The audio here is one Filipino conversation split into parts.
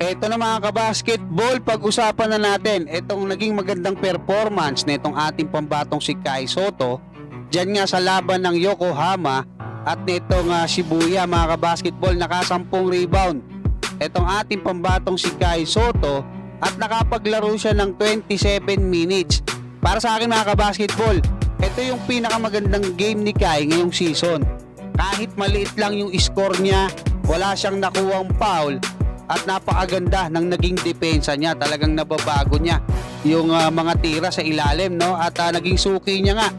Eto na mga kabasketball, pag-usapan na natin itong naging magandang performance na itong ating pambatong si Kai Soto Diyan nga sa laban ng Yokohama at nitong uh, Shibuya mga kabasketball nakasampung rebound. Itong ating pambatong si Kai Soto at nakapaglaro siya ng 27 minutes. Para sa akin mga kabasketball, ito yung pinakamagandang game ni Kai ngayong season. Kahit maliit lang yung score niya, wala siyang nakuwang foul at napakaganda ng naging depensa niya. Talagang nababago niya yung uh, mga tira sa ilalim no at uh, naging suki niya nga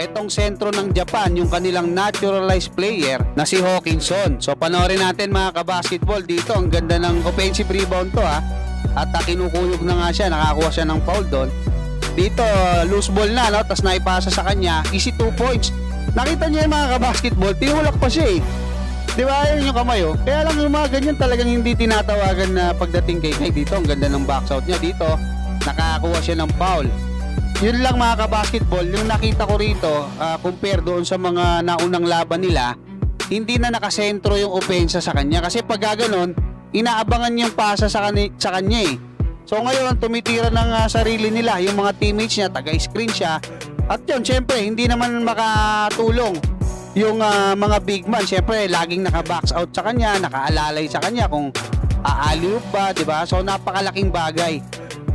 etong sentro ng Japan, yung kanilang naturalized player na si Hawkinson. So panoorin natin mga kabasketball dito. Ang ganda ng offensive rebound to ha. At uh, kinukuyog na nga siya, nakakuha siya ng foul doon. Dito, loose ball na, no? Tapos naipasa sa kanya, easy 2 points. Nakita niya yung mga kabasketball, tinulak pa siya eh. Di ba? Ayun yung kamay oh. Kaya lang yung mga ganyan talagang hindi tinatawagan na pagdating kay Kai dito. Ang ganda ng box out niya dito. Nakakuha siya ng foul yun lang mga kabasketball, yung nakita ko rito, uh, compare doon sa mga naunang laban nila, hindi na nakasentro yung opensa sa kanya. Kasi pag gaganon, inaabangan yung pasa sa, kani- sa kanya eh. So ngayon, tumitira ng uh, sarili nila, yung mga teammates niya, taga-screen siya. At yun, syempre, hindi naman makatulong yung uh, mga big man. Syempre, laging naka-box out sa kanya, nakaalalay sa kanya kung aaliw ba, di ba? So napakalaking bagay.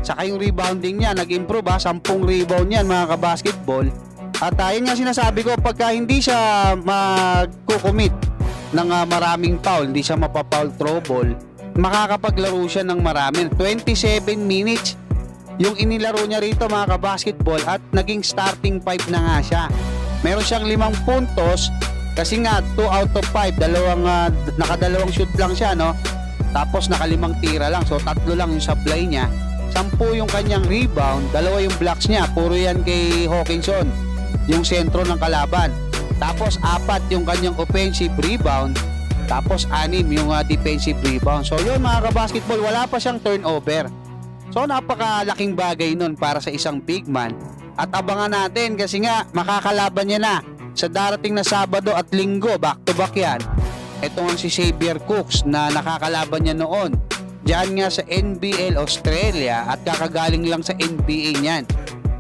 Saka yung rebounding niya, nag-improve ha, 10 rebound yan mga kabasketball. At uh, yun nga sinasabi ko, pagka hindi siya magkukumit ng uh, maraming foul, hindi siya mapapoul trouble, makakapaglaro siya ng marami. 27 minutes yung inilaro niya rito mga kabasketball at naging starting five na nga siya. Meron siyang limang puntos kasi nga 2 out of 5, dalawang, uh, nakadalawang shoot lang siya no. Tapos nakalimang tira lang, so tatlo lang yung supply niya. Sampu yung kanyang rebound, dalawa yung blocks niya, puro yan kay Hawkinson, yung sentro ng kalaban. Tapos apat yung kanyang offensive rebound, tapos anim yung uh, defensive rebound. So yun mga kabasketball, wala pa siyang turnover. So napakalaking bagay nun para sa isang big man. At abangan natin kasi nga makakalaban niya na sa darating na Sabado at Linggo, back to back yan. Ito nga si Xavier Cooks na nakakalaban niya noon Diyan nga sa NBL Australia at kakagaling lang sa NBA niyan.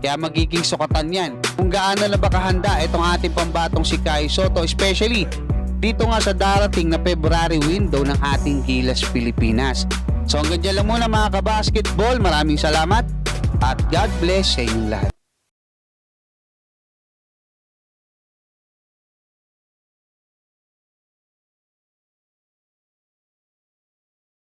Kaya magiging sukatan yan. Kung gaano na ba kahanda itong ating pambatong si Kai Soto, especially dito nga sa darating na February window ng ating Gilas Pilipinas. So hanggang dyan lang muna mga kabasketball. Maraming salamat at God bless sa inyong lahat.